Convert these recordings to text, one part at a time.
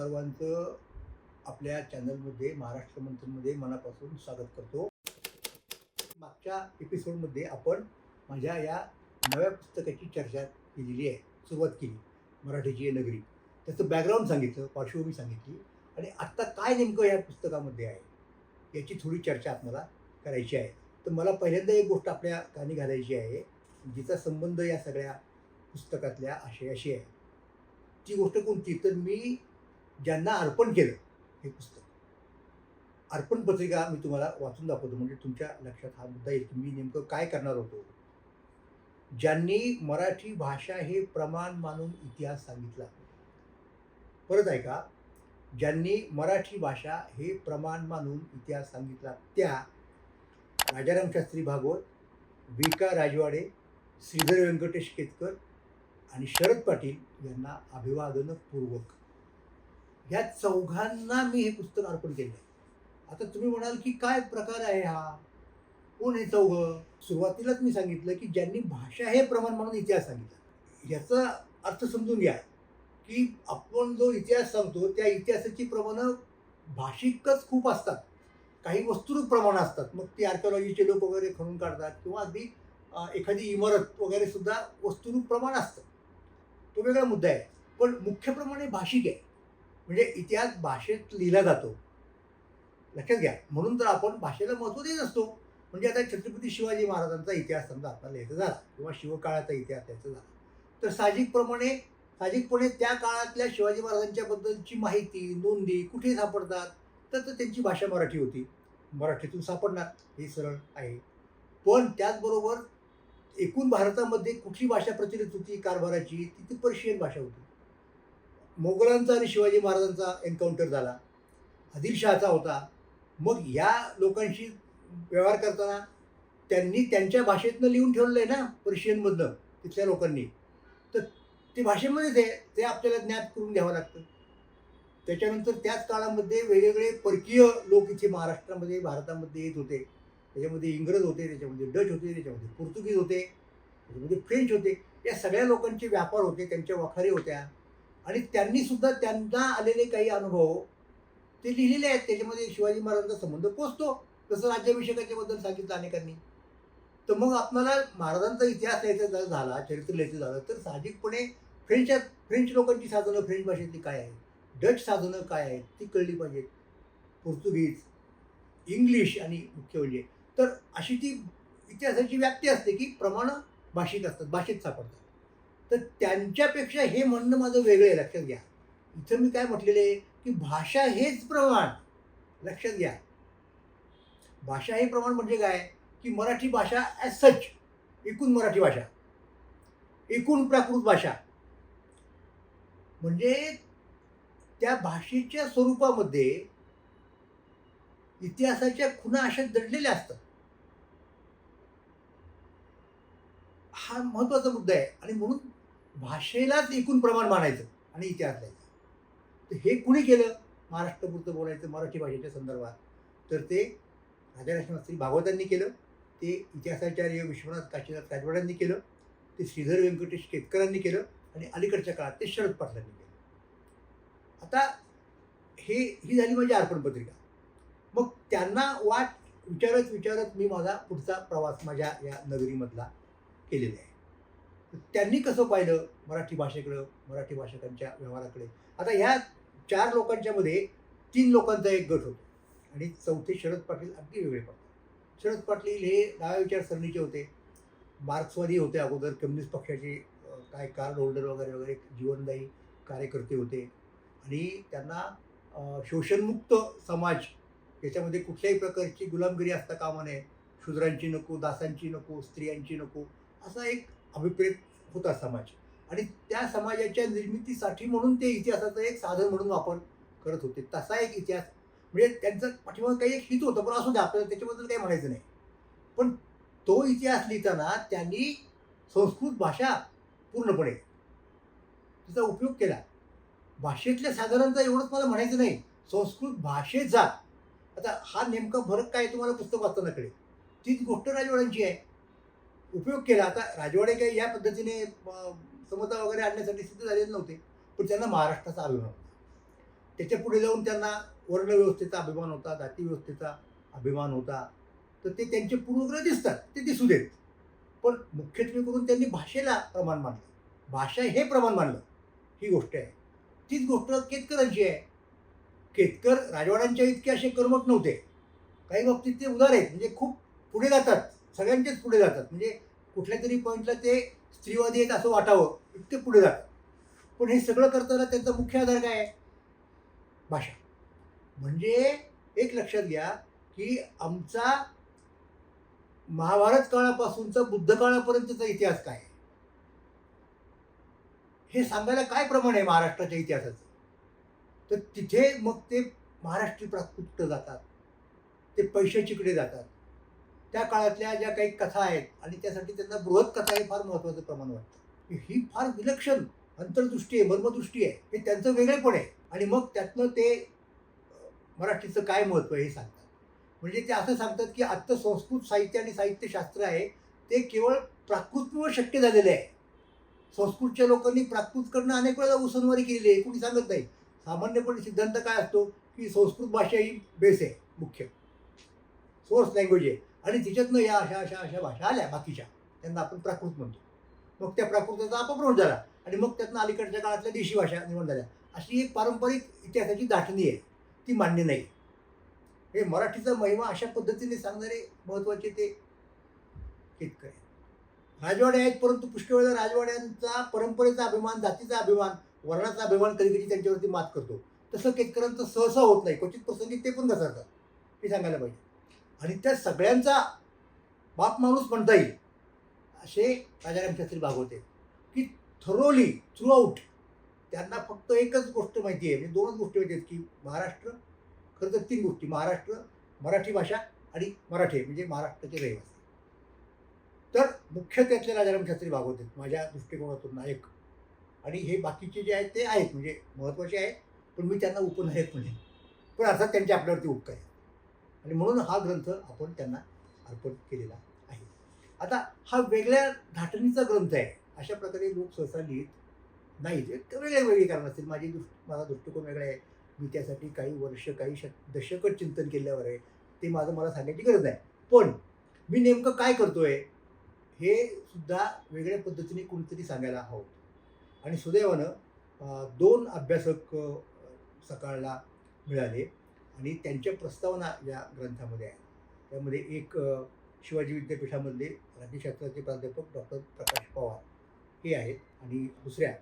सर्वांचं आपल्या चॅनलमध्ये महाराष्ट्र मंथनमध्ये मनापासून स्वागत करतो. मागच्या एपिसोडमध्ये आपण माझ्या या नव्या पुस्तकाची चर्चा केलेली आहे सुरुवात केली मराठीची नगरी. त्याचं बॅकग्राऊंड सांगितलं पार्श्वभूमी सांगितली आणि आत्ता काय नेमकं या पुस्तकामध्ये आहे याची थोडी चर्चा आपल्याला करायची आहे. तर मला पहिल्यांदा एक गोष्ट आपल्या कानी घालायची आहे जिचा संबंध या सगळ्या पुस्तकातल्या आशयाशी आहे. ती गोष्ट कोणती? तर मी ज्यांना अर्पण केलं हे पुस्तक. अर्पण पत्रिका मी तुम्हाला वाचून दाखवतो म्हणजे तुमच्या लक्षात हा मुद्दा येईल की मी नेमकं काय करणार होतो. ज्यांनी मराठी भाषा हे प्रमाण मानून इतिहास सांगितला. परत आहे का ज्यांनी मराठी भाषा हे प्रमाण मानून इतिहास सांगितला त्या राजाराम शास्त्री भागवत वि का राजवाडे श्रीधर व्यंकटेश केतकर आणि शरद पाटील यांना अभिवादनपूर्वक. ह्या चौघांना मी हे पुस्तक अर्पण केलं आहे आता तुम्ही म्हणाल की काय प्रकार आहे हा? कोण हे चौघ? सुरुवातीलाच मी सांगितलं की ज्यांनी भाषा हे प्रमाण म्हणून इतिहास सांगितला. याचा अर्थ समजून घ्या की आपण जो इतिहास सांगतो त्या इतिहासाची प्रमाणं भाषिकच खूप असतात. काही वस्तुरूप प्रमाणं असतात. मग ती आर्किओलॉजीचे लोक वगैरे खणून काढतात किंवा अगदी एखादी इमारत वगैरे सुद्धा वस्तुरूप प्रमाण असतं. तो वेगळा मुद्दा आहे. पण मुख्य प्रमाणे भाषिक आहे. म्हणजे इतिहास भाषेत लिहिला जातो. लक्षात घ्या. म्हणून तर आपण भाषेला महत्त्व देत असतो. म्हणजे आता छत्रपती शिवाजी महाराजांचा इतिहास समजा आपल्याला लिहायचा झाला किंवा शिवकाळाचा इतिहास लिहायचा झाला. तर साहजिकप्रमाणे साहजिकपणे त्या काळातल्या शिवाजी महाराजांच्या बद्दलची माहिती नोंदी कुठे सापडतात? तर तर त्यांची भाषा मराठी होती. मराठीतून सापडणार. हे सरळ आहे. पण त्याचबरोबर एकूण भारतामध्ये कुठली भाषा प्रचलित होती? कारभाराची. ती ती पर्शियन भाषा होती. मोगलांचा आणि शिवाजी महाराजांचा एन्काउंटर झाला. आदिलशहाचा होता. मग या लोकांशी व्यवहार करताना त्यांनी त्यांच्या भाषेतनं लिहून ठेवलेलं आहे ना पर्शियनमधनं तिथल्या लोकांनी. तर ते भाषेमध्येच आहे ते आपल्याला ज्ञात करून घ्यावं लागतं. त्याच्यानंतर त्याच काळामध्ये वेगवेगळे परकीय लोक इथे महाराष्ट्रामध्ये भारतामध्ये येत होते. त्याच्यामध्ये इंग्रज होते त्याच्यामध्ये डच होते त्याच्यामध्ये पोर्तुगीज होते त्याच्यामध्ये फ्रेंच होते. या सगळ्या लोकांचे व्यापार होते त्यांच्या वखारी होत्या. आणि त्यांनी सुद्धा त्यांना आलेले काही अनुभव ते लिहिलेले आहेत. त्याच्यामध्ये शिवाजी महाराजांचा संबंध पोचतो. जसं राज्याभिषेकाच्या बद्दल सांगितलं अनेकांनी. तर मग आपल्याला महाराजांचा इतिहास लिहायचा जर झाला चरित्र लिहायचं झालं तर साहजिकपणे फ्रेंच फ्रेंच लोकांची साधनं फ्रेंच भाषेतली काय आहेत? डच साधनं काय आहेत? ती कळली पाहिजेत. पोर्तुगीज इंग्लिश आणि मुख्य म्हणजे. तर अशी ती इतिहासाची व्याप्ती असते की प्रमाणं भाषिक असतात भाषेत सापडतात. तर त्यांच्यापेक्षा हे म्हणणं माझं वेगळं आहे लक्षात घ्या. इथं मी काय म्हटलेलं आहे की भाषा हेच प्रमाण. लक्षात घ्या. भाषा हे प्रमाण म्हणजे काय? की मराठी भाषा ॲज सच एकूण मराठी भाषा. एकूण प्राकृत भाषा. म्हणजे त्या भाषेच्या स्वरूपामध्ये इतिहासाच्या खुणा अशा दडलेल्या असतात. हा महत्त्वाचा मुद्दा आहे. आणि म्हणून भाषेलाच एकूण प्रमाण मानायचं आणि इतिहास लिहायचा. तर हे कुणी केलं? महाराष्ट्रपुरतं बोलायचं मराठी भाषेच्या संदर्भात. तर ते राजाराष्ट्रशास्त्री भागवतांनी केलं. ते इतिहासाचार्य विश्वनाथ काशीनाथ राजवाड्यांनी केलं. ते श्रीधर व्यंकटेश केतकरांनी केलं. आणि अलीकडच्या काळात ते शरद पाटलांनी केलं. आता हे ही झाली माझी अर्पण पत्रिका. मग त्यांना वाट विचारत विचारत मी माझा पुढचा प्रवास माझ्या या नगरीमधला केलेला आहे. त्यांनी कसं पाहिलं मराठी भाषेकडं मराठी भाषकांच्या व्यवहाराकडे? आता ह्या चार लोकांच्या मध्ये तीन लोकांचा एक गट होतो. आणि चौथे शरद पाटील अगदी वेगळे पडतात. शरद पाटील हे डाव्या विचारसरणीचे होते. मार्क्सवादी होते अगोदर कम्युनिस्ट पक्षाचे काय कार्ड होल्डर वगैरे वगैरे जीवनदायी कार्यकर्ते होते. आणि त्यांना शोषणमुक्त समाज याच्यामध्ये कुठल्याही प्रकारची गुलामगिरी असता कामा नये. शूद्रांची नको दासांची नको स्त्रियांची नको असा एक अभिप्रेत होता समाज. आणि त्या समाजाच्या निर्मितीसाठी म्हणून ते इतिहासाचं एक साधन म्हणून वापर करत होते. तसा एक इतिहास. म्हणजे त्यांचं पाठीमागं काही एक हित होतं पण असू द्या आपल्याला त्याच्याबद्दल काही म्हणायचं नाही. पण तो इतिहास लिहिताना त्यांनी संस्कृत भाषा पूर्णपणे तिचा उपयोग केला. भाषेतल्या साधारणतः एवढंच मला म्हणायचं नाही. संस्कृत भाषेचा. आता हा नेमका फरक काय तुम्हाला पुस्तक वाचताना कळेल तीच गोष्ट राजवाड्यांची आहे. उपयोग केला. आता राजवाडे काही या पद्धतीने समता वगैरे आणण्यासाठी सिद्ध झालेले नव्हते पण त्यांना महाराष्ट्राचा अभिमान होता. त्याच्या पुढे जाऊन त्यांना वर्णव्यवस्थेचा अभिमान होता जातीव्यवस्थेचा अभिमान होता. तर ते त्यांचे पूर्वग्रह दिसतात ते दिसू देत. पण मुख्यत्वे करून त्यांनी भाषेला प्रमाण मानलं. भाषा हे प्रमाण मानलं. ही गोष्ट आहे. तीच गोष्ट केतकरांची आहे. केतकर राजवाड्यांच्या इतके असे कर्मक नव्हते. काही बाबतीत ते उदार आहेत म्हणजे खूप पुढे जातात. सगळ्यांचेच पुढे जातात. म्हणजे कुठल्या तरी पॉईंटला ते स्त्रीवादी आहेत असं वाटावं इतके पुढे जातात. पण हे सगळं करताना त्यांचा मुख्य आधार काय आहे? भाषा. म्हणजे एक लक्षात घ्या की आमचा महाभारत काळापासूनचा बुद्ध काळापर्यंतचा इतिहास काय आहे? हे सांगायला काय प्रमाण आहे महाराष्ट्राच्या इतिहासाचं? तर तिथे मग ते महाराष्ट्री प्राकृत जातात. ते पैशाचीकडे जातात. त्या काळातल्या ज्या काही कथा आहेत आणि त्यासाठी त्यांना बृहत कथा हे फार महत्त्वाचं प्रमाण वाटतं. ही फार विलक्षण अंतर्दृष्टी आहे मर्मदृष्टी आहे. हे त्यांचं वेगळेपण आहे. आणि मग त्यातनं ते मराठीचं काय महत्त्व आहे हे सांगतात. म्हणजे ते असं सांगतात की आत्ता संस्कृत साहित्य आणि साहित्यशास्त्र आहे ते केवळ प्राकृतमुळे शक्य झालेलं आहे. संस्कृतच्या लोकांनी प्राकृत करणं अनेक वेळा उसनवारी केलेली आहे कोणी सांगत नाही. सामान्यपणे सिद्धांत काय असतो की संस्कृत भाषा ही बेस आहे मुख्य. सोर्स लँग्वेज आहे. आणि तिच्यातनं या अशा अशा अशा भाषा आल्या बाकीच्या. त्यांना आपण प्राकृत म्हणतो. मग त्या प्राकृताचा अपभ्रंश झाला. आणि मग त्यातनं अलीकडच्या काळातल्या देशी भाषा निर्माण झाल्या. अशी एक पारंपरिक इतिहासाची दाटणी आहे. ती मान्य नाही. हे मराठीचा महिमा अशा पद्धतीने सांगणारे महत्त्वाचे ते केतकर आहे राजवाडे आहेत परंतु पुष्कळ राजवाड्यांचा परंपरेचा अभिमान जातीचा अभिमान वर्णाचा अभिमान कधी कधी त्यांच्यावरती मात करतो. तसं केतकरांचं सहसा होत नाही. क्वचित प्रसंगी ते पण घसरतात. हे सांगायला पाहिजे. आणि त्या सगळ्यांचा बाप माणूस म्हणता येईल असे राजाराम शास्त्री भागवते. की थरोली थ्रूआउट त्यांना फक्त एकच गोष्ट माहिती आहे म्हणजे दोनच गोष्टी माहिती आहेत की महाराष्ट्र खरं तर तीन गोष्टी महाराष्ट्र मराठी भाषा आणि मराठी म्हणजे महाराष्ट्राचे रहिवासी. तर मुख्य त्यातले राजाराम शास्त्री भागवत आहेत माझ्या दृष्टिकोनातून नायक. आणि हे बाकीचे जे आहेत ते आहेत म्हणजे महत्त्वाचे आहेत पण मी त्यांना उपनायक म्हणेन. पण अर्थात त्यांचे आपल्यावरती उपकार आहेत. आणि म्हणून हा ग्रंथ आपण त्यांना अर्पण केलेला आहे. आता हा वेगळ्या धाटणीचा ग्रंथ आहे. अशा प्रकारे लोक सहसा लिहित नाहीत. वेगळे वेगळे कारण असतील. माझी दृष्ट माझा दृष्टिकोन वेगळा आहे. मी त्यासाठी काही वर्ष काही श दशकच चिंतन केल्यावर आहे. ते माझं मला सांगायची गरज आहे पण मी नेमकं काय करतोय हे सुद्धा वेगळ्या पद्धतीने कोणीतरी सांगायला हवं. आणि सुदैवानं दोन अभ्यासक सकाळला मिळाले. आणि त्यांच्या प्रस्तावना या ग्रंथामध्ये आहे त्यामध्ये एक शिवाजी विद्यापीठामधले राज्यशास्त्राचे प्राध्यापक डॉक्टर प्रकाश पवार हे आहेत. आणि दुसऱ्या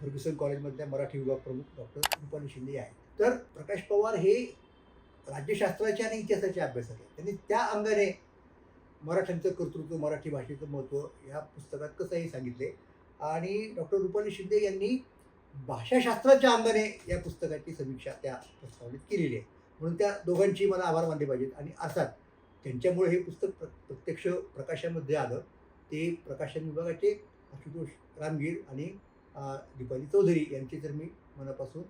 फर्ग्युसन कॉलेजमधल्या मराठी विभाग प्रमुख डॉक्टर रुपाली शिंदे आहेत. तर प्रकाश पवार हे राज्यशास्त्राचे आणि इतिहासाचे अभ्यासक आहेत. त्यांनी त्या अंगाने मराठ्यांचं कर्तृत्व मराठी भाषेचं महत्त्व या पुस्तकात कसं हे सांगितले. आणि डॉक्टर रुपाली शिंदे यांनी भाषाशास्त्राच्या अंगाने या पुस्तकाची समीक्षा त्या प्रस्तावनेत केलेली आहे. म्हणून त्या दोघांची मला आभार मानले पाहिजेत. आणि अर्थात त्यांच्यामुळे हे पुस्तक प्र प्रत्यक्ष प्रकाशामध्ये आलं. ते प्रकाशन विभागाचे आशुतोष रामगीर आणि दीपाली चौधरी यांचे तर मी मनापासून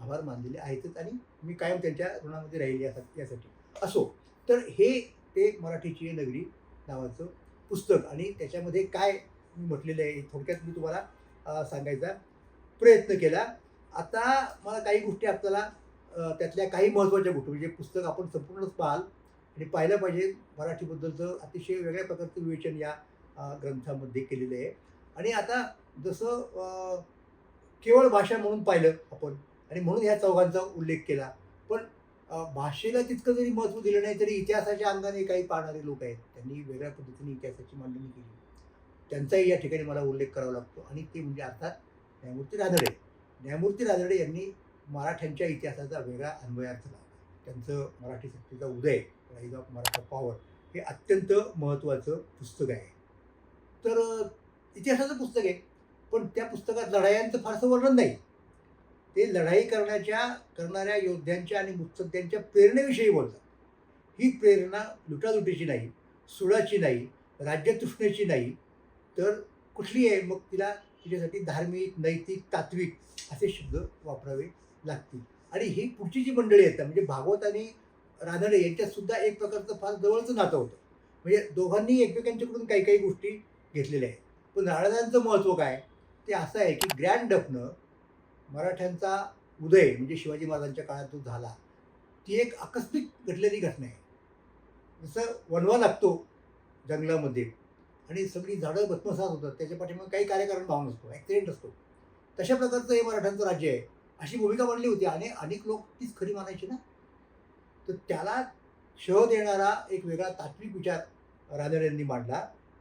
आभार मानलेले आहेतच. आणि मी कायम त्यांच्या ऋणामध्ये राहील या यासाठी. असो तर हे ते मराठीची नगरी नावाचं पुस्तक आणि त्याच्यामध्ये काय मी म्हटलेलं आहे थोडक्यात मी तुम्हाला सांगायचा प्रयत्न केला. आता मला काही गोष्टी आपल्याला त्यातल्या काही महत्त्वाच्या गोष्टी म्हणजे पुस्तक आपण संपूर्णच पाहाल आणि पाहिलं पाहिजे मराठीबद्दलचं अतिशय वेगळ्या प्रकारचं विवेचन या ग्रंथामध्ये केलेलं आहे. आणि आता जसं केवळ भाषा म्हणून पाहिलं आपण आणि म्हणून ह्या चौघांचा उल्लेख केला पण भाषेला तितकं जरी महत्त्व दिलं नाही तरी इतिहासाच्या अंगाने काही पाहणारे लोक आहेत. त्यांनी वेगळ्या पद्धतीने इतिहासाची मांडणी केली. त्यांचाही या ठिकाणी मला उल्लेख करावा लागतो आणि ते म्हणजे अर्थात न्यायमूर्ती रानडे. न्यायमूर्ती रानडे यांनी मराठ्यांच्या इतिहासाचा वेगळा अन्वयार्थ लावला. त्यांचं मराठी शक्तीचा उदय राईज ऑफ मराठा पॉवर हे अत्यंत महत्त्वाचं पुस्तक आहे. तर इतिहासाचं पुस्तक आहे. पण त्या पुस्तकात लढायांचं फारसं वर्णन नाही. ते लढाई करण्याच्या करणाऱ्या योद्ध्यांच्या आणि मुत्सद्द्यांच्या प्रेरणेविषयी बोलतात. ही प्रेरणा लुटालुटीची नाही सुडाची नाही राज्यतृष्णेची नाही. तर कुठली आहे? मग तिला तिच्यासाठी धार्मिक नैतिक तात्विक असे शब्द वापरावे लागतील. आणि ही पुढची जी मंडळी आहेत म्हणजे भागवत आणि रानडे यांच्यात सुद्धा एक प्रकारचं फार जवळचं नातं होतं. म्हणजे दोघांनी एकमेकांच्याकडून काही काही गोष्टी घेतलेल्या आहेत. पण राणादांचं महत्त्व काय? ते असं आहे की ग्रँड डफनं मराठ्यांचा उदय म्हणजे शिवाजी महाराजांच्या काळात जो झाला ती एक आकस्मिक घडलेली घटना आहे. जसं वणवा लागतो जंगलामध्ये आणि सगळी झाडं भस्मसात होतात. त्याच्या पाठीमागे काही कार्यकारण भाव नसतो ॲक्सिडेंट असतो. तशा प्रकारचं हे मराठ्यांचं राज्य आहे. अशी भूमिका मांडली होती आणि अनेक लोक तीच खरी मानायची ना? तर त्याला शह देणारा एक वेगळा तात्विक विचार रानडे यांनी मांडला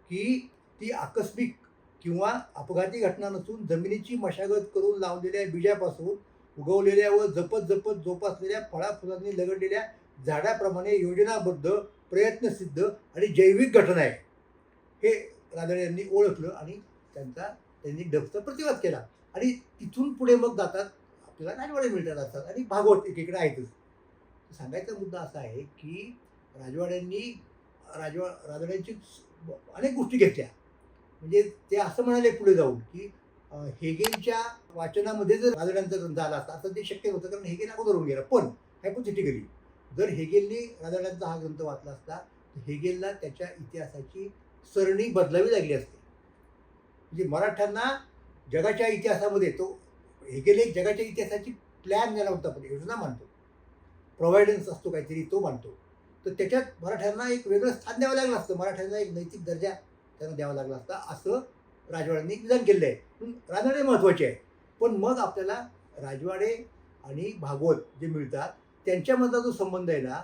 की ती आकस्मिक किंवा अपघाती घटना नसून जमिनीची मशागत करून लावलेल्या बीजापासून उगवलेल्या व जपत जपत जोपासलेल्या फळा फुलांनी लगडलेल्या झाडाप्रमाणे योजनाबद्ध प्रयत्नसिद्ध आणि जैविक घटना आहे हे रानडे यांनी ओळखलं आणि त्यांचा त्यांनी डबचा प्रतिवाद केला. आणि तिथून पुढे मग जातात आपल्याला राजवाडे मिळतात असतात आणि भागवत एकीकडे आहेतच सांगायचा मुद्दा असा आहे की राजवाड्यांनी राजवा राजवाड्यांची अनेक गोष्टी घेतल्या. म्हणजे ते असं म्हणाले पुढे जाऊन की हेगेलच्या वाचनामध्ये जर राजवाड्यांचा ग्रंथ आला असता तर ते शक्य होतं कारण हेगेल अगोदर होऊन गेला पण हायपोथेटिकली जर हेगेलने राजवाड्यांचा हा ग्रंथ वाचला असता तर हेगेलला त्याच्या इतिहासाची सरणी बदलावी लागली असते. म्हणजे मराठ्यांना जगाच्या इतिहासामध्ये तो हेगेल एक जगाच्या इतिहासाची प्लॅन नेला होता आपण योजना मानतो प्रोव्हायडन्स असतो काहीतरी तो मानतो तर त्याच्यात मराठ्यांना एक वेगळं स्थान द्यावं लागलं असतं. मराठ्यांना एक नैतिक दर्जा त्यांना द्यावा लागला असता असं राजवाड्यांनी निदान केलेलं आहे म्हणून राजवाडे महत्त्वाचे आहे पण मग आपल्याला राजवाडे आणि भागवत जे मिळतात त्यांच्यामधला जो संबंध आहे ना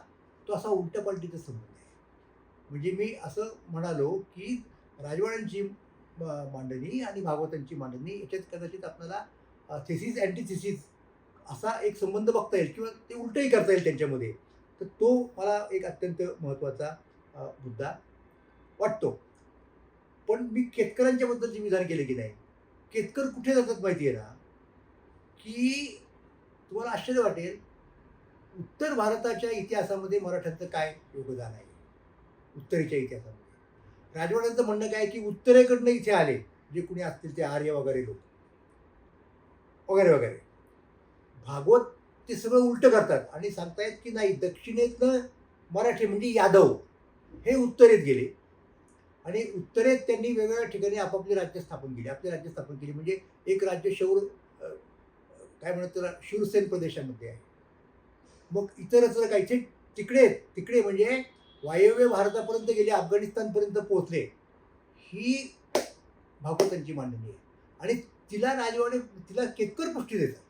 तो असा उलट्या संबंध आहे. म्हणजे मी असं म्हणालो की राजवाड्यांची मांडणी आणि भागवतांची मांडणी याच्यात कदाचित आपल्याला थेसिस अँटीथिसिस असा एक संबंध बघता येईल किंवा ते उलटही करता येईल त्यांच्यामध्ये. तर तो मला एक अत्यंत महत्त्वाचा मुद्दा वाटतो. पण मी केतकरांच्या बद्दल जे विधान केले की नाही केतकर कुठे जातात माहिती आहे ना? की तुम्हाला आश्चर्य वाटेल उत्तर भारताच्या इतिहासामध्ये मराठ्यांचं काय योगदान आहे? उत्तरेच्या इतिहासामध्ये. राजवाड्यांचं म्हणणं काय की उत्तरेकडनं इथे आले जे कुणी असतील ते आर्य वगैरे लोक. वगैरे वगैरे. भागवत ते सगळं उलटं करतात आणि सांगतायत की नाही दक्षिणेतनं मराठी म्हणजे यादव. हे उत्तरेत गेले. आणि उत्तरेत त्यांनी वेगवेगळ्या ठिकाणी आपापली राज्य स्थापन केली. आपली राज्य स्थापन केली म्हणजे एक राज्य शौर काय म्हणत त्याला शिवसेन प्रदेशामध्ये आहे. मग इतरच काही ते तिकडे तिकडे म्हणजे वायव्य भारतापर्यंत गेले अफगाणिस्तानपर्यंत पोहोचले. ही भागवतांची मांडणी आहे. आणि तिला राजवाडे तिला केतकर पुष्टी देतात?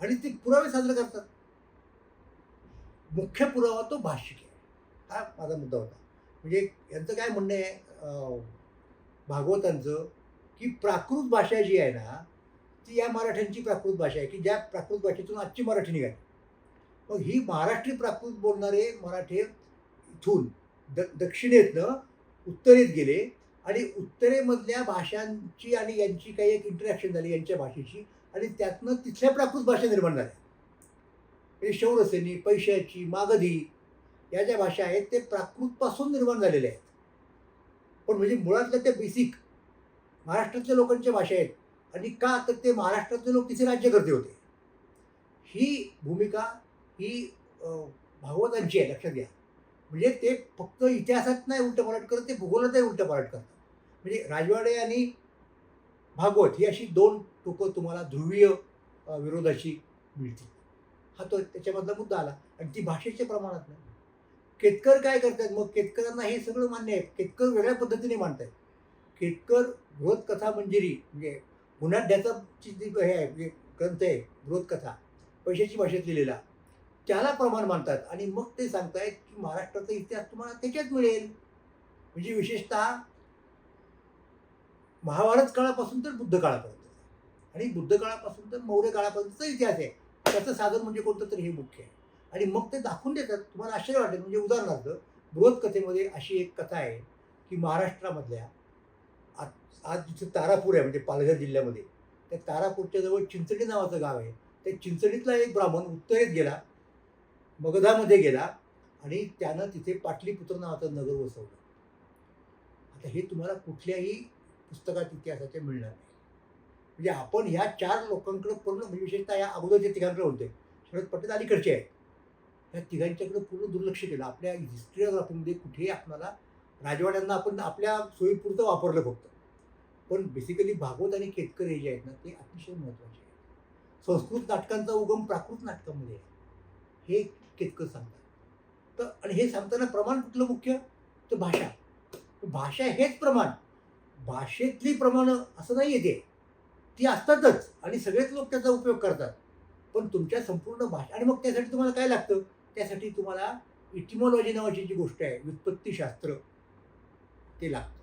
आणि ते पुरावे साजरे करतात. मुख्य पुरावा तो भाषिक आहे. हा माझा मुद्दा होता. म्हणजे यांचं काय म्हणणं आहे भागवतांचं की प्राकृत भाषा जी आहे ना ती या मराठ्यांची प्राकृत भाषा आहे की ज्या प्राकृत भाषेतून आजची मराठी निघाली. मग ही महाराष्ट्री प्राकृत बोलणारे मराठे इथून द दक्षिणेतनं उत्तरेत गेले आणि उत्तरेमधल्या भाषांची आणि यांची काही एक इंटरॅक्शन झाली यांच्या भाषेची आणि त्यातनं तिथल्या प्राकृत भाषा निर्माण झाल्या. म्हणजे शौरसेनी पैशाची मागधी या ज्या भाषा आहेत ते प्राकृतपासून निर्माण झालेल्या आहेत. पण म्हणजे मुळातल्या त्या बेसिक महाराष्ट्रातल्या लोकांच्या भाषा आहेत आणि का तर ते महाराष्ट्रातले लोक तिथे राज्यकर्ते होते. ही भूमिका ही भागवतांची आहे लक्षात घ्या. म्हणजे ते फक्त इतिहासात नाही उलट पालट करत ते भूगोलातही उलटं पालट करतात. म्हणजे राजवाडे आणि भागवत ही अशी दोन टोकं तुम्हाला ध्रुवीय विरोधाशी विरोधाची मिळतील. हा तो त्याच्यामधला मुद्दा आला. आणि ती भाषेच्या प्रमाणात नाही. केतकर काय करतात? मग केतकरांना हे सगळं मान्य आहे. केतकर वेगळ्या पद्धतीने मांडतात केतकर बृहत्कथा मंजिरी म्हणजे गुन्हाढ्याचा जी हे आहे म्हणजे ग्रंथ आहे बृहत्कथा पैशाची भाषेत लिहिलेला. त्याला प्रमाण मानतात. आणि मग ते सांगतायत की महाराष्ट्राचा इतिहास तुम्हाला त्याच्यात मिळेल. म्हणजे विशेषतः महाभारत काळापासून तर बुद्ध काळापर्यंत. आणि बुद्ध काळापासून तर मौर्य काळापर्यंतचा इतिहास आहे. त्याचं साधन म्हणजे कोणतं तरी हे मुख्य आहे. आणि मग ते दाखवून देतात. तुम्हाला आश्चर्य वाटेल. म्हणजे उदाहरणार्थ बृहत कथेमध्ये अशी एक कथा आहे की महाराष्ट्रामधल्या आज आज जिथे तारापूर आहे म्हणजे पालघर जिल्ह्यामध्ये त्या तारापूरच्या जवळ चिंचणी नावाचं गाव आहे. त्या चिंचणीतला एक ब्राह्मण उत्तरेत गेला. मगधामध्ये गेला आणि त्यानं तिथे पाटलीपुत्र नावाचं नगर वसवलं. आता हे तुम्हाला कुठल्याही पुस्तकात इतिहासाचे मिळणार नाही. म्हणजे आपण ह्या चार लोकांकडे पूर्ण म्हणजे विशेषतः या अगोदरच्या तिघांकडे होते. शरद पटेल अलीकडचे आहेत. ह्या तिघांच्याकडे पूर्ण दुर्लक्ष केलं. आपल्या हिस्ट्रिओग्राफीमध्ये कुठेही आपल्याला राजवाड्यांना आपण आपल्या सोयीपुरतं वापरलं फक्त. पण बेसिकली भागवत आणि केतकर हे जे आहेत ना ते अतिशय महत्त्वाचे आहेत. संस्कृत नाटकांचा उगम प्राकृत नाटकामध्ये आहे. हे तितकं सांगतात. तर आणि हे सांगताना प्रमाण कुठलं मुख्य? तर भाषा. भाषा हेच प्रमाण. भाषेतली प्रमाणं असं नाही येते ती असतातच. आणि सगळेच लोक त्याचा उपयोग करतात. पण तुमच्या संपूर्ण भाषा आणि मग त्यासाठी तुम्हाला काय लागतं? त्यासाठी तुम्हाला इटिमॉलॉजी नावाची जी गोष्ट आहे व्युत्पत्तीशास्त्र ते लागतं.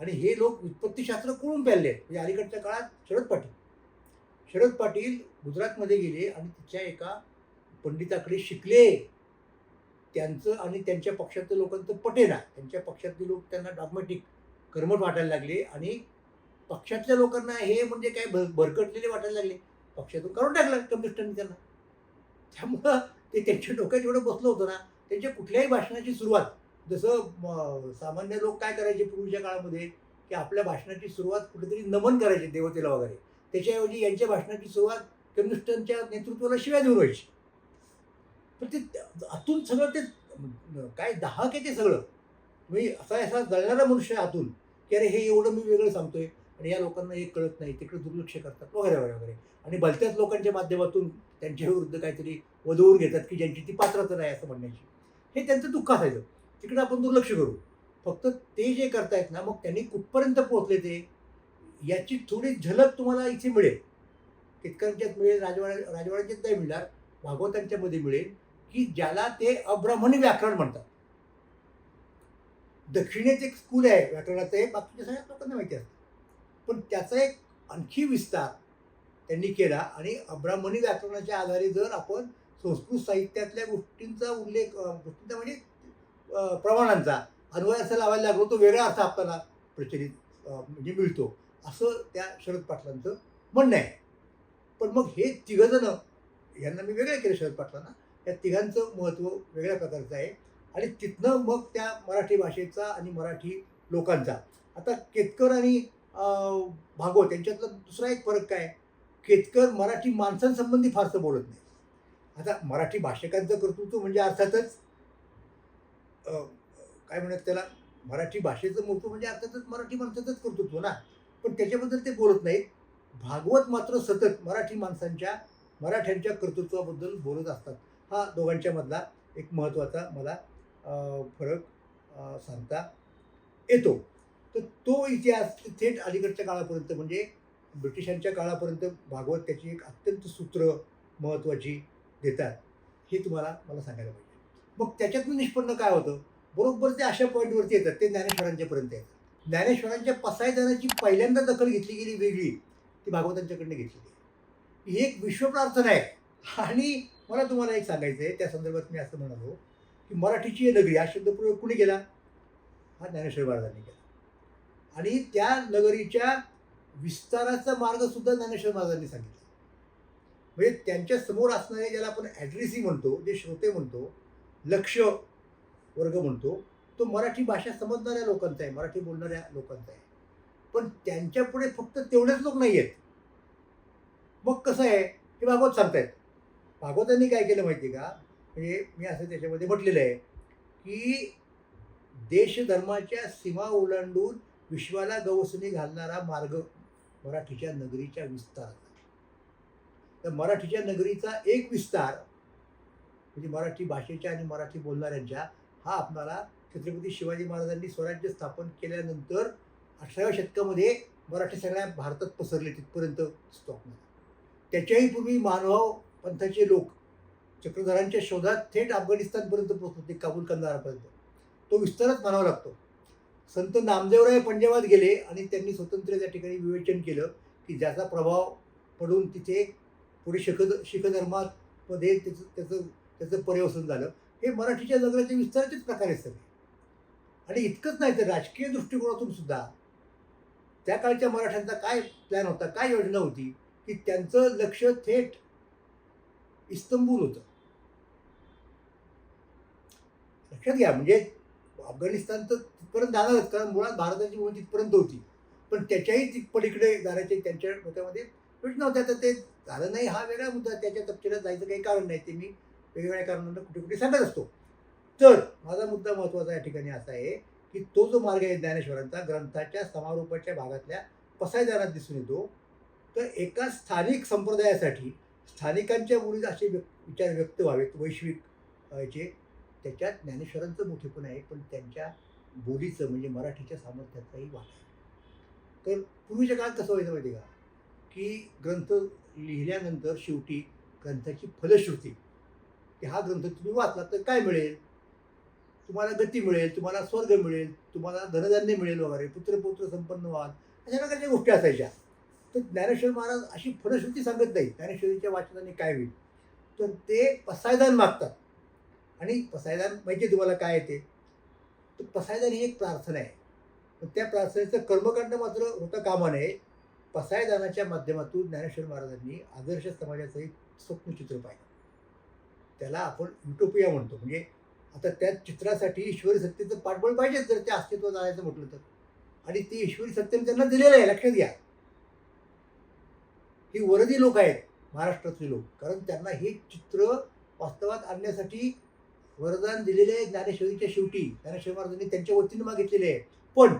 आणि हे लोक व्युत्पत्तीशास्त्र कोणून प्यारले आहेत. म्हणजे अलीकडच्या काळात शरद पाटील. शरद पाटील गुजरातमध्ये गेले आणि तिच्या एका पंडिताकडे शिकले त्यांचं आणि त्यांच्या पक्षातल्या लोकांचं पटेना त्यांच्या पक्षातले लोक त्यांना डॉगमॅटिक कर्मट वाटायला लागले आणि पक्षातल्या लोकांना हे म्हणजे काय भर भरकटलेले वाटायला लागले. पक्षातून काढून टाकलं कम्युनिस्टांनी त्यांना. त्यामुळं ते त्यांच्या डोक्यात एवढं बसलं होतं ना त्यांच्या कुठल्याही भाषणाची सुरुवात जसं सामान्य लोक काय करायचे पूर्वीच्या काळामध्ये की आपल्या भाषणाची सुरुवात कुठेतरी नमन करायचे देवतेला वगैरे. त्याच्याऐवजी यांच्या भाषणाची सुरुवात कम्युनिस्टांच्या नेतृत्वाला शिव्या देऊन व्हायची. पण ते आतून सगळं ते काय दहा के ते सगळं. म्हणजे असा असा जळणारा मनुष्य आहे आतून की अरे हे एवढं मी वेगळं सांगतोय आणि या लोकांना हे कळत नाही तिकडे दुर्लक्ष करतात वगैरे वगैरे वगैरे. आणि भलत्याच लोकांच्या माध्यमातून त्यांच्या विरुद्ध काहीतरी वधवून घेतात की ज्यांची ती पात्रता नाही असं म्हणण्याची. हे त्यांचं दुःख असायचं. तिकडे आपण दुर्लक्ष करू. फक्त ते जे करतायत ना मग त्यांनी कुठपर्यंत पोहोचले ते याची थोडी झलक तुम्हाला इथे मिळेल. केतकरांच्यात मिळेल राजवाडा राजवाड्याच्यात नाही मिळणार भागवतांच्यामध्ये मिळेल. की ज्याला ते अब्राह्मणी व्याकरण म्हणतात. दक्षिणेत एक स्कूल आहे व्याकरणाचं हे बाकीच्या सगळ्या लोकांना माहिती असतं. पण त्याचा एक आणखी विस्तार त्यांनी केला आणि अब्राह्मणी व्याकरणाच्या आधारे जर आपण संस्कृत साहित्यातल्या गोष्टींचा उल्लेख गोष्टींचा म्हणजे प्रमाणांचा अन्वय असं लावायला लागलो तो वेगळा अर्थ आपल्याला प्रचलित म्हणजे मिळतो. असं त्या शरद पाटलांचं म्हणणं आहे. पण मग हे तिघजणं यांना मी वेगळं केलं शरद पाटलांना या तिघांचं महत्त्व वेगळ्या प्रकारचं आहे. आणि तिथनं मग त्या मराठी भाषेचा आणि मराठी लोकांचा. आता केतकर आणि भागवत यांच्यातला दुसरा एक फरक काय? केतकर मराठी माणसांसंबंधी फारसं बोलत नाही. आता मराठी भाषिकांचं कर्तृत्व म्हणजे अर्थातच काय म्हणत त्याला? मराठी भाषेचं महत्त्व म्हणजे अर्थातच मराठी माणसाचंच कर्तृत्व ना. पण त्याच्याबद्दल ते बोलत नाहीत. भागवत मात्र सतत मराठी माणसांच्या मराठ्यांच्या कर्तृत्वाबद्दल बोलत असतात. हा दोघांच्या मधला एक महत्त्वाचा मला फरक सांगता येतो. तर तो इतिहास थेट अलीकडच्या काळापर्यंत म्हणजे ब्रिटिशांच्या काळापर्यंत भागवत त्याची एक अत्यंत सूत्र महत्त्वाची देतात हे तुम्हाला मला सांगायला पाहिजे. मग त्याच्यातून निष्पन्न काय होतं? बरोबर ते अशा पॉईंटवरती येतात ते ज्ञानेश्वरांच्यापर्यंत येतात. ज्ञानेश्वरांच्या पसायदानाची पहिल्यांदा दखल घेतली गेली वेगळी ती भागवतांच्याकडनं घेतली गेली. ही एक विश्वप्रार्थना आहे. आणि मला तुम्हाला एक सांगायचं आहे त्या संदर्भात मी असं म्हणालो की मराठीची नगरी हा शब्दप्रयोग कुणी केला? हा ज्ञानेश्वर महाराजांनी केला. आणि त्या नगरीच्या विस्ताराचा मार्गसुद्धा ज्ञानेश्वर महाराजांनी सांगितला. म्हणजे त्यांच्यासमोर असणारे ज्याला आपण ॲड्रेसी म्हणतो जे श्रोते म्हणतो लक्ष वर्ग म्हणतो तो मराठी भाषा समजणाऱ्या लोकांचा आहे मराठी बोलणाऱ्या लोकांचा आहे. पण त्यांच्यापुढे फक्त तेवढेच लोक नाही आहेत मग कसं आहे? हे भागवत सांगतायत. भागवतांनी काय केलं माहिती आहे का? म्हणजे मी असं त्याच्यामध्ये म्हटलेलं आहे की देशधर्माच्या सीमा ओलांडून विश्वाला गवसणी घालणारा मार्ग मराठीच्या नगरीच्या विस्ताराचा. तर मराठीच्या नगरीचा एक विस्तार म्हणजे मराठी भाषेच्या आणि मराठी बोलणाऱ्यांच्या हा आपणाला छत्रपती शिवाजी महाराजांनी स्वराज्य स्थापन केल्यानंतर अठराव्या शतकामध्ये मराठी सगळ्या भारतात पसरले तिथपर्यंत दिसतो आपल्याला त्याच्याही पूर्वी मानव पंथाचे लोक चक्रधरांच्या शोधात थेट अफगाणिस्तानपर्यंत पोहोचत ते काबूल कंदारापर्यंत तो विस्तारच म्हणावा लागतो. संत नामदेवराय पंजाबात गेले आणि त्यांनी स्वतंत्र त्या ठिकाणी विवेचन केलं की ज्याचा प्रभाव पडून तिथे पुढे शिख शिख धर्मामध्ये त्याचं त्याचं त्याचं पर्यवसन झालं. हे मराठीच्या नगराच्या विस्ताराचेच प्रकार आहेत सगळे. आणि इतकंच नाही तर राजकीय दृष्टिकोनातून सुद्धा त्या काळच्या मराठ्यांचा काय प्लॅन होता काय योजना होती की त्यांचं लक्ष थेट इस्तंबूल होतं. लक्षात घ्या म्हणजे अफगाणिस्तान तर तिथपर्यंत जाणारच कारण मुळात भारताची भूमी तिथपर्यंत होती. पण त्याच्याही ती पलीकडे जाण्याची त्यांच्या मतामध्ये प्रश्न होत्या. तर ते झालं नाही हा वेगळा मुद्दा. त्याच्या तपशिलात जायचं काही कारण नाही. ते मी वेगवेगळ्या कारणांना कुठे कुठे सांगत असतो. तर माझा मुद्दा महत्त्वाचा या ठिकाणी असा आहे की तो जो मार्ग आहे ज्ञानेश्वरांचा ग्रंथाच्या समारोपाच्या भागातल्या पसायदारात दिसून येतो तर एका स्थानिक संप्रदायासाठी स्थानिकांच्या बोलीत असे व्यक विचार व्यक्त व्हावेत वैश्विक जे. त्याच्यात ज्ञानेश्वरांचं मोठेपण आहे पण त्यांच्या बोलीचं म्हणजे मराठीच्या सामर्थ्याचाही वाटा. आहे तर पूर्वीच्या काळात कसं व्हायचं माहिती आहे का? की ग्रंथ लिहिल्यानंतर शेवटी ग्रंथाची फलश्रुती. की हा ग्रंथ तुम्ही वाचला तर काय मिळेल? तुम्हाला गती मिळेल तुम्हाला स्वर्ग मिळेल तुम्हाला धनधान्य मिळेल वगैरे पुत्रपुत्र संपन्न व्हाल अशा प्रकारच्या गोष्टी असायच्या. तर ज्ञानेश्वर महाराज अशी फलश्रुती सांगत नाही ज्ञानेश्वरीच्या वाचनाने काय होईल? तर ते पसायदान मागतात. आणि पसायदान माहिती आहे तुम्हाला काय येते? तर पसायदान ही एक प्रार्थना आहे. पण त्या प्रार्थनेचं कर्मकांड मात्र होता कामा नये. पसायदानाच्या माध्यमातून ज्ञानेश्वर महाराजांनी आदर्श समाजाचं एक स्वप्नचित्र पाहिलं. त्याला आपण युटोपिया म्हणतो. म्हणजे आता त्या चित्रासाठी ईश्वरी सत्तेचं पाठबळ पाहिजेच जर ते अस्तित्वात आणायचं म्हटलं तर. आणि ते ईश्वरी सत्तेने त्यांना दिलेलं आहे. लक्षात घ्या. ही वरदी लोक आहेत महाराष्ट्रातले लोक. कारण त्यांना हे चित्र वास्तवात आणण्यासाठी वरदान दिलेले आहे ज्ञानेश्वरीच्या शेवटी. ज्ञानेश्वर महाराजांनी त्यांच्या वतीनं मागितलेले आहे. पण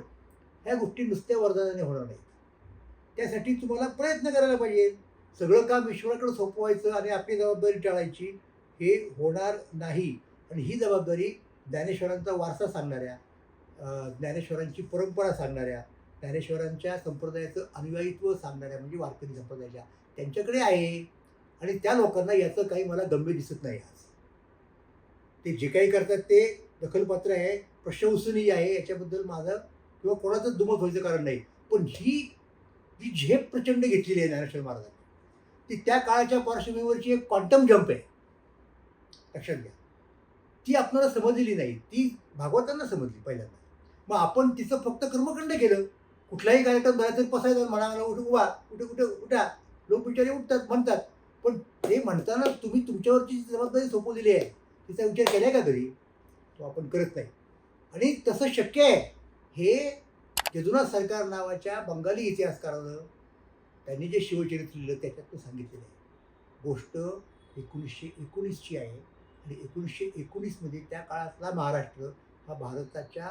ह्या गोष्टी नुसत्या वरदानाने होणार नाहीत. त्यासाठी तुम्हाला प्रयत्न करायला पाहिजे. सगळं काम ईश्वराकडे सोपवायचं आणि आपली जबाबदारी टाळायची हे होणार नाही. आणि ही जबाबदारी ज्ञानेश्वरांचा वारसा सांगणाऱ्या ज्ञानेश्वरांची परंपरा सांगणाऱ्या ज्ञानेश्वरांच्या संप्रदायाचं अनुयायित्व सांगणाऱ्या म्हणजे वारकरी संप्रदायाच्या त्यांच्याकडे आहे. आणि त्या लोकांना याचं काही मला गंभीर दिसत नाही आज. ते जे काही करतात ते दखलपात्र आहे प्रशंसनीय आहे याच्याबद्दल माझं किंवा कोणाचंच दुमत व्हायचं कारण नाही. पण ही जी झेप प्रचंड घेतलेली आहे ज्ञानेश्वर महाराजांनी. ती त्या काळाच्या पार्श्वभूमीवरची एक क्वांटम जंप आहे. लक्षात घ्या. ती आपल्याला समजलेली नाही. ती भागवतांना समजली पहिल्यांदा. मग आपण तिचं फक्त कर्मखंड केलं. कुठलाही कार्यक्रम झाला तरी पसायचा म्हणाला उठ उभा कुठे कुठे उठा. लोक बिचारे उठतात म्हणतात. पण ते म्हणताना तुम्ही तुमच्यावरची जी जबाबदारी सोपवलेली आहे तिचा विचार केला का तरी तो आपण करत नाही. आणि तसं शक्य आहे हे यदुनाथ सरकार नावाच्या बंगाली इतिहासकारानं त्यांनी जे शिवचरित्र लिहिलं त्याच्यात सांगितलेलं आहे. गोष्ट एकोणीसशे एकोणीसची आहे आणि एकोणीसशे एकोणीसमध्ये त्या काळातला महाराष्ट्र हा भारताच्या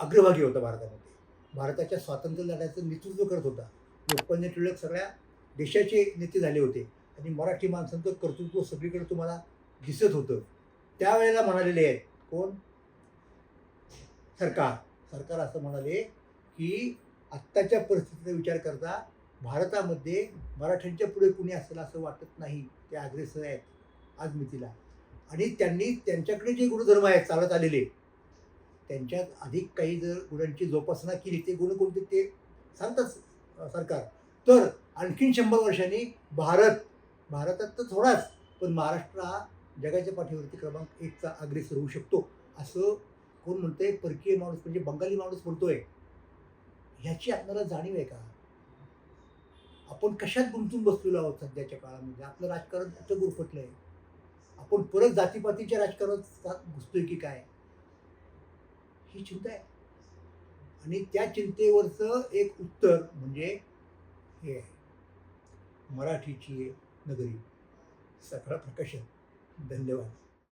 अग्रभागी होता भारतामध्ये. भारताच्या स्वातंत्र्य लढ्याचं नेतृत्व करत होता. लोकमान्य टिळक सगळ्या देशाचे नेते झाले होते. आणि मराठी माणसांचं कर्तृत्व सगळीकडे तुम्हाला दिसत होतं. त्यावेळेला म्हणालेले आहेत कोण? सरकार. सरकार असं म्हणाले की आत्ताच्या परिस्थितीचा विचार करता भारतामध्ये मराठ्यांच्या पुढे कुणी असेल असं वाटत नाही. ते अग्रेसर आहेत. आज मितीला. आणि त्यांनी त्यांच्याकडे जे गुणधर्म आहेत चालत आलेले त्यांच्यात अधिक काही जर गुणांची जोपासना केली ते गुण कोणते ते सांगतात सरकार. तर आणखीन शंभर वर्षांनी भारत भारतात तर थोडाच पण महाराष्ट्र हा जगाच्या पाठीवरती क्रमांक एकचा अग्रेसर होऊ शकतो. असं कोण म्हणतंय? परकीय माणूस म्हणजे बंगाली माणूस म्हणतोय. ह्याची आपल्याला जाणीव आहे का? आपण कशात गुंतून बसलेलो आहोत सध्याच्या काळामध्ये? आपलं राजकारण कुठं आहे आपण परत जातीपातीच्या राजकारणात घुसतोय की काय? ही चिंता आहे. आणि त्या चिंतेवरचं एक उत्तर म्हणजे हे आहे. मराठीची नगरी. सकाळ प्रकाशन धन्यवाद.